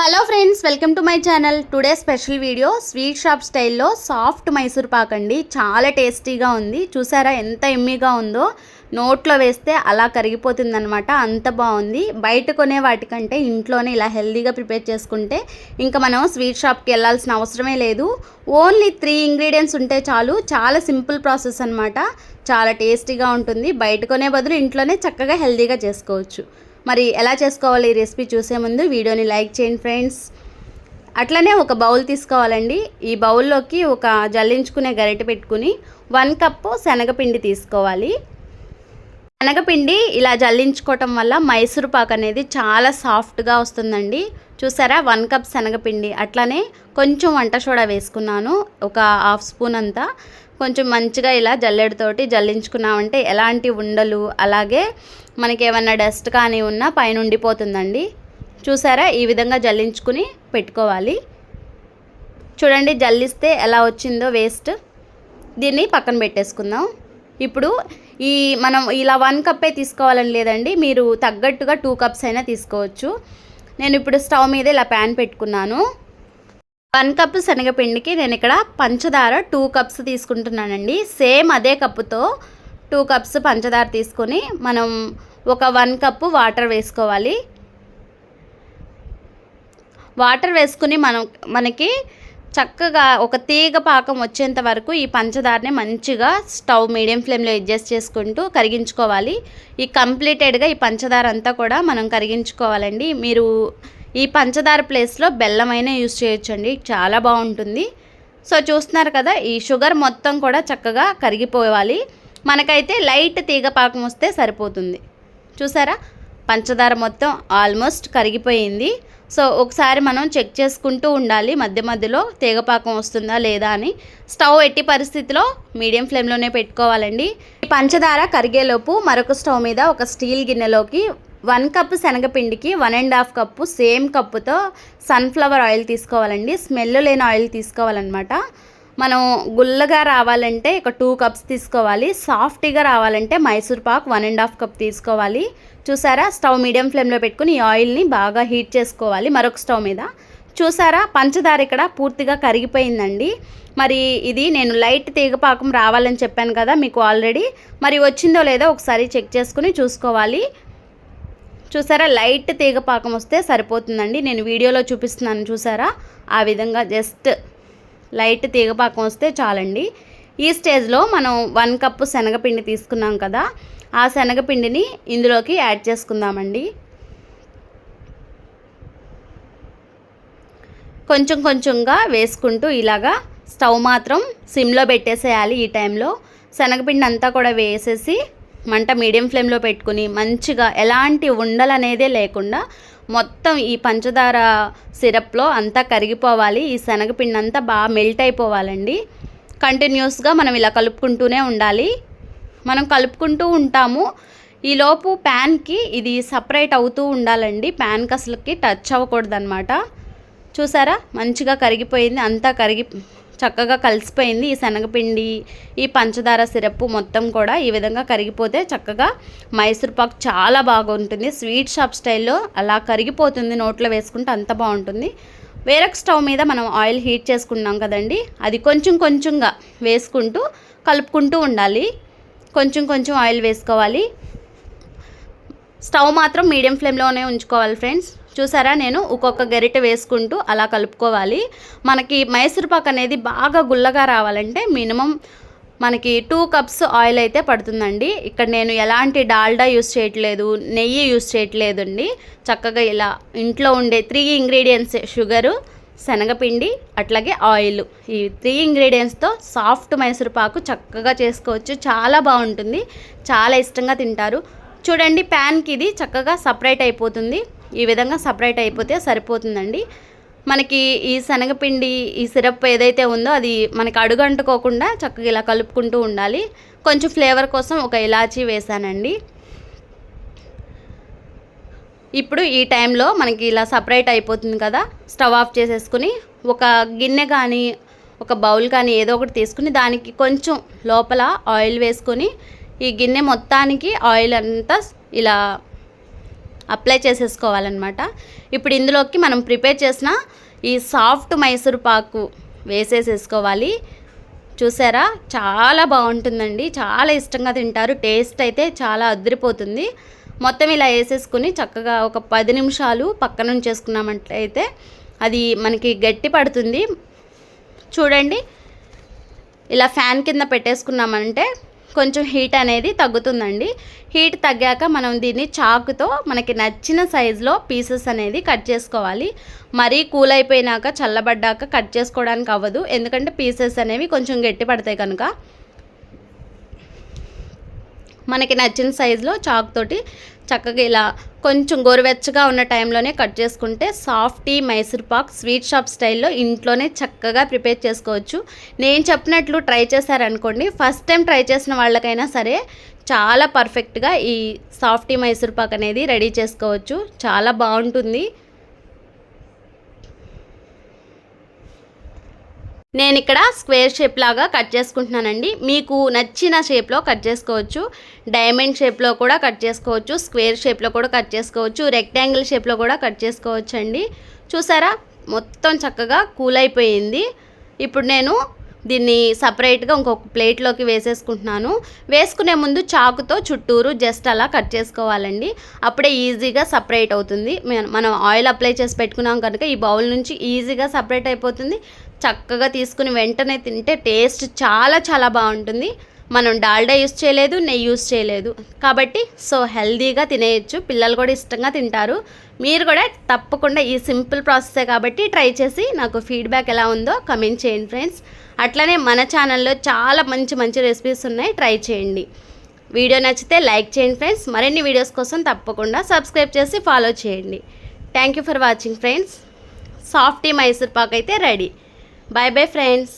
Hello friends welcome to my channel today special video sweet shop స్టైల్లో soft Mysore pak అండి. చాలా టేస్టీగా ఉంది. చూసారా ఎంత ఎమ్మీగా ఉందో? నోట్లో వేస్తే అలా కరిగిపోతుందనమాట అంత బాగుంది. బయట కొనే వాటికంటే ఇంట్లోనే ఇలా హెల్దీగా ప్రిపేర్ చేసుకుంటే ఇంకా మనం స్వీట్ షాప్కి వెళ్ళాల్సిన అవసరమే లేదు. ఓన్లీ త్రీ ఇంగ్రీడియంట్స్ ఉంటే చాలు. చాలా సింపుల్ ప్రాసెస్ అనమాట చాలా టేస్టీగా ఉంటుంది. బయట కొనే బదులు ఇంట్లోనే చక్కగా హెల్దీగా చేసుకోవచ్చు. మరి ఎలా చేసుకోవాలి ఈ రెసిపీ చూసే ముందు వీడియోని లైక్ చేయండి ఫ్రెండ్స్. అట్లనే ఒక బౌల్ తీసుకోవాలండి. ఈ బౌల్లోకి ఒక జల్లించుకునే గరిటె పెట్టుకుని వన్ కప్పు శనగపిండి తీసుకోవాలి. శనగపిండి ఇలా జల్లించుకోవటం వల్ల మైసూర్ పాక్ అనేది చాలా సాఫ్ట్గా వస్తుందండి. చూసారా? వన్ కప్ శనగపిండి. అట్లానే కొంచెం వంట సోడా వేసుకున్నాను. ఒక హాఫ్ స్పూన్ అంతా. కొంచెం మంచిగా ఇలా జల్లెడతోటి జల్లించుకున్నామంటే ఎలాంటి ఉండలు అలాగే మనకి ఏమన్నా డస్ట్ కానీ ఉన్నా పైన ఉండిపోతుందండి. చూసారా? ఈ విధంగా జల్లించుకుని పెట్టుకోవాలి. చూడండి జల్లిస్తే ఎలా వచ్చిందో వేస్ట్. దీన్ని పక్కన పెట్టేసుకుందాం. ఇప్పుడు ఈ మనం ఇలా వన్ కప్పే తీసుకోవాలని లేదండి మీరు తగ్గట్టుగా టూ కప్స్ అయినా తీసుకోవచ్చు. నేను ఇప్పుడు స్టవ్ మీద ఇలా ప్యాన్ పెట్టుకున్నాను. వన్ కప్ శనగపిండికి నేను ఇక్కడ పంచదార టూ కప్స్ తీసుకుంటున్నానండి. సేమ్ అదే కప్పుతో టూ కప్స్ పంచదార తీసుకొని మనం ఒక వన్ కప్పు వాటర్ వేసుకోవాలి. వాటర్ వేసుకుని మనం మనకి చక్కగా ఒక తీగ పాకం వచ్చేంత వరకు ఈ పంచదారని మంచిగా స్టవ్ మీడియం ఫ్లేమ్లో అడ్జస్ట్ చేసుకుంటూ కరిగించుకోవాలి. ఈ కంప్లీటెడ్గా ఈ పంచదార అంతా కూడా మనం కరిగించుకోవాలండి. మీరు ఈ పంచదార ప్లేస్లో బెల్లమైనా యూస్ చేయొచ్చండి. చాలా బాగుంటుంది. సో చూస్తున్నారు కదా ఈ షుగర్ మొత్తం కూడా చక్కగా కరిగిపోవాలి. మనకైతే లైట్ తీగ పాకం వస్తే సరిపోతుంది. చూసారా? పంచదార మొత్తం ఆల్మోస్ట్ కరిగిపోయింది. సో ఒకసారి మనం చెక్ చేసుకుంటూ ఉండాలి మధ్య మధ్యలో తీగపాకం వస్తుందా లేదా అని. స్టవ్ ఎట్టి పరిస్థితిలో మీడియం ఫ్లేమ్లోనే పెట్టుకోవాలండి. పంచదార కరిగేలోపు మరొక స్టవ్ మీద ఒక స్టీల్ గిన్నెలోకి one cup శనగపిండికి one and half cup same కప్పుతో సన్ఫ్లవర్ ఆయిల్ తీసుకోవాలండి. స్మెల్ లేని ఆయిల్ తీసుకోవాలన్నమాట. మనం గుల్లగా రావాలంటే ఒక టూ కప్స్ తీసుకోవాలి. సాఫ్టీగా రావాలంటే Mysore pak one and half cup తీసుకోవాలి. చూసారా? స్టవ్ మీడియం ఫ్లేమ్లో పెట్టుకుని ఈ ఆయిల్ని బాగా హీట్ చేసుకోవాలి మరొక స్టవ్ మీద. చూసారా? పంచదార ఇక్కడ పూర్తిగా కరిగిపోయిందండి. మరి ఇది నేను లైట్ తీగపాకం రావాలని చెప్పాను కదా మీకు ఆల్రెడీ. మరి వచ్చిందో లేదో ఒకసారి చెక్ చేసుకుని చూసుకోవాలి. చూసారా? లైట్ తీగపాకం వస్తే సరిపోతుందండి. నేను వీడియోలో చూపిస్తున్నాను చూసారా? ఆ విధంగా జస్ట్ లైట్ తీగపాకం వస్తే చాలండి. ఈ స్టేజ్లో మనం వన్ కప్పు శనగపిండి తీసుకున్నాం కదా ఆ శనగపిండిని ఇందులోకి యాడ్ చేసుకుందామండి. కొంచెం కొంచెంగా వేసుకుంటూ ఇలాగా స్టవ్ మాత్రం సిమ్లో పెట్టేసేయాలి ఈ టైంలో. శనగపిండి అంతా కూడా వేసేసి మంట మీడియం ఫ్లేమ్లో పెట్టుకుని మంచిగా ఎలాంటి ఉండలు అనేదే లేకుండా మొత్తం ఈ పంచదార సిరప్లో అంతా కరిగిపోవాలి. ఈ శనగపిండి అంతా బాగా మెల్ట్ అయిపోవాలండి. కంటిన్యూస్గా మనం ఇలా కలుపుకుంటూనే ఉండాలి. మనం కలుపుకుంటూ ఉంటాము. ఈలోపు ప్యాన్కి ఇది సపరేట్ అవుతూ ఉండాలండి. ప్యాన్కి అసలుకి టచ్ అవ్వకూడదు అనమాట చూసారా? మంచిగా కరిగిపోయింది. అంతా కరిగి చక్కగా కలిసిపోయింది. ఈ శనగపిండి ఈ పంచదార సిరప్ మొత్తం కూడా ఈ విధంగా కరిగిపోతే చక్కగా మైసూర్ పాక్ చాలా బాగుంటుంది. స్వీట్ షాప్ స్టైల్లో అలా కరిగిపోతుంది నోట్లో వేసుకుంటే అంత బాగుంటుంది. వేరొక స్టవ్ మీద మనం ఆయిల్ హీట్ చేసుకున్నాం కదండి. అది కొంచెం కొంచెంగా వేసుకుంటూ కలుపుకుంటూ ఉండాలి. కొంచెం కొంచెం ఆయిల్ వేసుకోవాలి. స్టవ్ మాత్రం మీడియం ఫ్లేమ్లోనే ఉంచుకోవాలి ఫ్రెండ్స్. చూసారా? నేను ఒక్కొక్క గరిటె వేసుకుంటూ అలా కలుపుకోవాలి. మనకి మైసూర్ పాక్ అనేది బాగా గుల్లగా రావాలంటే మినిమం మనకి టూ కప్స్ ఆయిల్ అయితే పడుతుందండి. ఇక్కడ నేను ఎలాంటి డాల్డా యూస్ చేయట్లేదు నెయ్యి యూస్ చేయట్లేదండి. చక్కగా ఇలా ఇంట్లో ఉండే త్రీ ఇంగ్రీడియంట్స్ షుగరు శనగపిండి అట్లాగే ఆయిల్. ఈ త్రీ ఇంగ్రీడియంట్స్తో సాఫ్ట్ మైసూర్ పాకు చక్కగా చేసుకోవచ్చు. చాలా బాగుంటుంది. చాలా ఇష్టంగా తింటారు. చూడండి ప్యాన్కి ఇది చక్కగా సపరేట్ అయిపోతుంది. ఈ విధంగా సపరేట్ అయిపోతే సరిపోతుందండి. మనకి ఈ శనగపిండి ఈ సిరప్ ఏదైతే ఉందో అది మనకి అడుగంటుకోకుండా చక్కగా ఇలా కలుపుకుంటూ ఉండాలి. కొంచెం ఫ్లేవర్ కోసం ఒక ఇలాచీ వేసానండి. ఇప్పుడు ఈ టైంలో మనకి ఇలా సపరేట్ అయిపోతుంది కదా స్టవ్ ఆఫ్ చేసేసుకుని ఒక గిన్నె కానీ ఒక బౌల్ కానీ ఏదో ఒకటి తీసుకుని దానికి కొంచెం లోపల ఆయిల్ వేసుకొని ఈ గిన్నె మొత్తానికి ఆయిల్ అంతా ఇలా అప్లై చేసేసుకోవాలన్నమాట. ఇప్పుడు ఇందులోకి మనం ప్రిపేర్ చేసిన ఈ సాఫ్ట్ మైసూర్ పాకు వేసేసేసుకోవాలి. చూసారా? చాలా బాగుంటుందండి. చాలా ఇష్టంగా తింటారు. టేస్ట్ అయితే చాలా అదిరిపోతుంది. మొత్తం ఇలా వేసేసుకుని చక్కగా ఒక పది నిమిషాలు పక్కన ఉంచేసుకున్నామంటే అది మనకి గట్టి పడుతుంది. చూడండి. ఇలా ఫ్యాన్ కింద పెట్టేసుకున్నామంటే కొంచెం హీట్ అనేది తగ్గుతుందండి. హీట్ తగ్గాక మనం దీన్ని చాకుతో మనకి నచ్చిన సైజులో పీసెస్ అనేది కట్ చేసుకోవాలి. మరీ కూల్ అయిపోయినాక చల్లబడ్డాక కట్ చేసుకోవడానికి అవ్వదు. ఎందుకంటే పీసెస్ అనేవి కొంచెం గట్టి పడతాయి కనుక. మనకి నచ్చిన సైజులో చాక్ తోటి చక్కగా ఇలా కొంచెం గోరువెచ్చగా ఉన్న టైంలోనే కట్ చేసుకుంటే softy Mysore pak sweet shop స్టైల్లో ఇంట్లోనే చక్కగా ప్రిపేర్ చేసుకోవచ్చు. నేను చెప్పినట్లు ట్రై చేశారనుకోండి ఫస్ట్ టైం ట్రై చేసిన వాళ్ళకైనా సరే చాలా పర్ఫెక్ట్గా ఈ సాఫ్టీ మైసూర్ పాక్ అనేది రెడీ చేసుకోవచ్చు. చాలా బాగుంటుంది. నేను ఇక్కడ స్క్వేర్ షేప్ లాగా కట్ చేసుకుంటున్నానండి. మీకు నచ్చిన షేప్లో కట్ చేసుకోవచ్చు. డైమండ్ షేప్లో కూడా కట్ చేసుకోవచ్చు. స్క్వేర్ షేప్లో కూడా కట్ చేసుకోవచ్చు. రెక్టాంగిల్ షేప్లో కూడా కట్ చేసుకోవచ్చు అండి చూసారా? మొత్తం చక్కగా కూల్ అయిపోయింది. ఇప్పుడు నేను దీన్ని సపరేట్గా ఇంకొక ప్లేట్లోకి వేసేసుకుంటున్నాను. వేసుకునే ముందు చాకుతో చుట్టూరు జస్ట్ అలా కట్ చేసుకోవాలండి. అప్పుడే ఈజీగా సపరేట్ అవుతుంది. మనం ఆయిల్ అప్లై చేసి పెట్టుకున్నాం కనుక ఈ బౌల్ నుంచి ఈజీగా సపరేట్ అయిపోతుంది. చక్కగా తీసుకుని వెంటనే తింటే టేస్ట్ చాలా చాలా బాగుంటుంది. మనం డాల్డా యూస్ చేయలేదు నెయ్యి యూస్ చేయలేదు. కాబట్టి సో హెల్దీగా తినేయచ్చు. పిల్లలు కూడా ఇష్టంగా తింటారు. మీరు కూడా తప్పకుండా ఈ సింపుల్ ప్రాసెసే కాబట్టి ట్రై చేసి నాకు ఫీడ్బ్యాక్ ఎలా ఉందో కమెంట్ చేయండి ఫ్రెండ్స్. అట్లనే మన ఛానల్లో చాలా మంచి మంచి రెసిపీస్ ఉన్నాయి. ట్రై చేయండి. వీడియో నచ్చితే లైక్ చేయండి ఫ్రెండ్స్. మరిన్ని వీడియోస్ కోసం తప్పకుండా సబ్స్క్రైబ్ చేసి ఫాలో చేయండి. Thank you for watching friends. Softy Mysore pak అయితే రెడీ. Bye bye friends